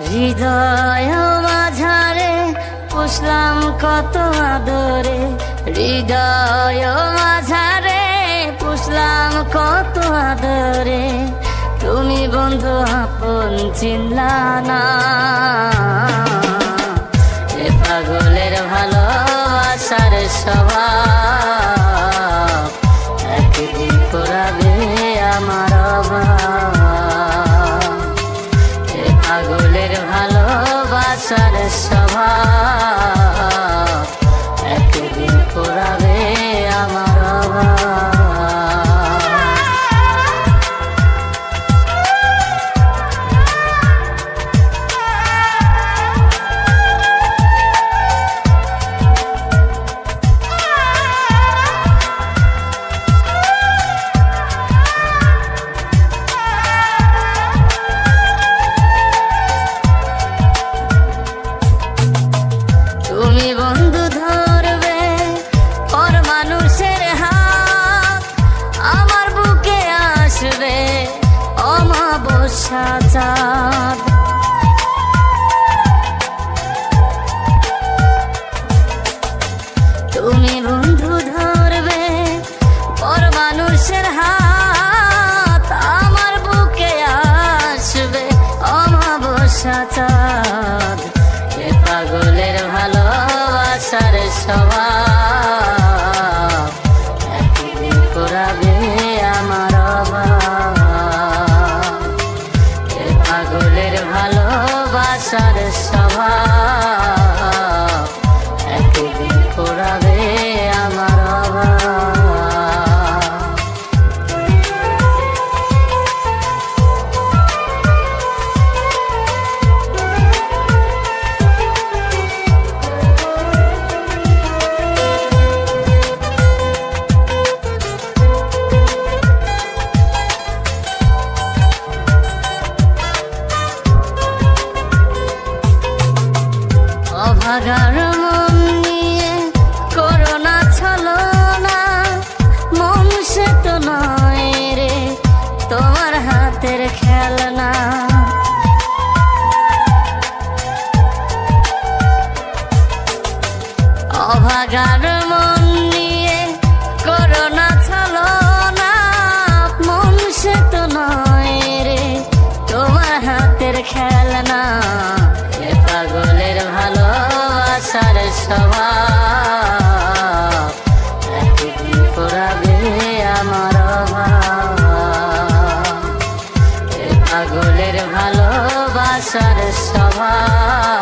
হৃদয় মাঝারে পুষলাম কত আদরে। হৃদয় মাঝারে পুষলাম কত আদরে। তুমি বন্ধু আপন চিনলা না। এ পাগলের ভালোবাসার স্বভাব। একদিন করাবে আমার অভাব। ভালোবাসার স্বভাব তুমি বন্ধু ধরবে পর মানুষের আমার বুকে আসবে তুমি স্বভাব। একদিন করাবে আমার পাগলের ভালোবাসার স্বভাব। অভাগার মন নিয়ে করোনা ছলো না। মন সে তো নয় রে তোমার হাতের খেলনা। অভাগার স্বভাব। একদিন করাবে আমার ভালোবাসার স্বভাব।